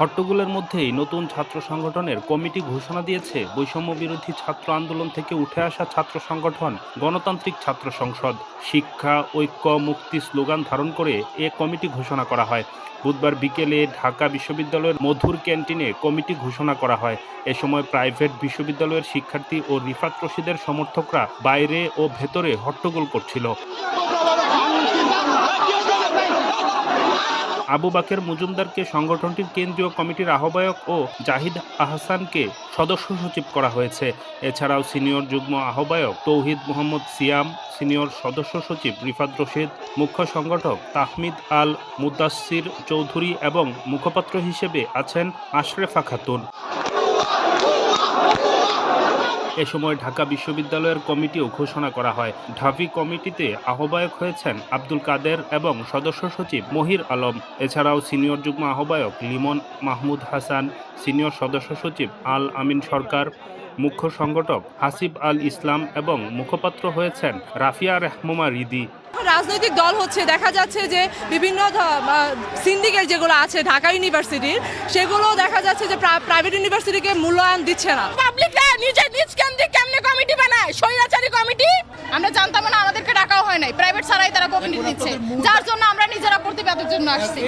হট্টগোলের মধ্যেই নতুন ছাত্র সংগঠনের কমিটি ঘোষণা দিয়েছে। বৈষম্য বিরোধী ছাত্র আন্দোলন থেকে উঠে আসা ছাত্র সংগঠন, গণতান্ত্রিক ছাত্র সংসদ। শিক্ষা, ঐক্য, মুক্তি স্লোগান ধারণ করে এ কমিটি ঘোষণা করা হয়। বুধবার বিকেলে ঢাকা বিশ্ববিদ্যালয়ের মধুর ক্যান্টিনে কমিটি ঘোষণা করা হয়। এ সময় প্রাইভেট বিশ্ববিদ্যালয়ের শিক্ষার্থী ও রিফাত রশিদের সমর্থকরা বাইরে ও ভেতরে হট্টগোল করছিল। আবু বাকের মজুমদারকে সংগঠনটির কেন্দ্রীয় কমিটির আহ্বায়ক ও জাহিদ আহসানকে সদস্য সচিব করা হয়েছে। এছাড়াও সিনিয়র যুগ্ম আহ্বায়ক তৌহিদ মোহাম্মদ সিয়াম, সিনিয়র সদস্য সচিব রিফাত রশিদ, মুখ্য সংগঠক তাহমিদ আল মুদাসির চৌধুরী এবং মুখপাত্র হিসেবে আছেন আশরেফা খাতুন। এ সময় ঢাকা বিশ্ববিদ্যালয়ের কমিটিও ঘোষণা করা হয়। ঢাবি কমিটিতে আহ্বায়ক হয়েছেন আব্দুল কাদের এবং সদস্য সচিব মহির আলম। এছাড়াও সিনিয়র যুগ্ম আহ্বায়ক লিমন মাহমুদ হাসান সিনিয়র সদস্য সচিব আল আমিন সরকার মুখ্য সংগঠক হাসিব আল ইসলাম এবং মুখপাত্র হয়েছেন রাফিয়া রেহমুমা রিদি। রাজনৈতিক দল হচ্ছে দেখা যাচ্ছে যে বিভিন্ন সিন্ডিকেট যেগুলো আছে ঢাকা ইউনিভার্সিটির সেগুলো দেখা যাচ্ছে যে প্রাইভেট ইউনিভার্সিটিকে মূল্যায়ন দিচ্ছে না। পাবলিকরা নিজের নিজ কেন্দ্রিক কেমনে কমিটি বানায় স্বৈরাচারী কমিটি আমরা জানতাম না আমাদেরকে ডাকাও হয় নাই প্রাইভেট ছাড়াই তারা দিচ্ছে। যার জন্য আমরা নিজেরা প্রতিবাদের জন্য আসছি।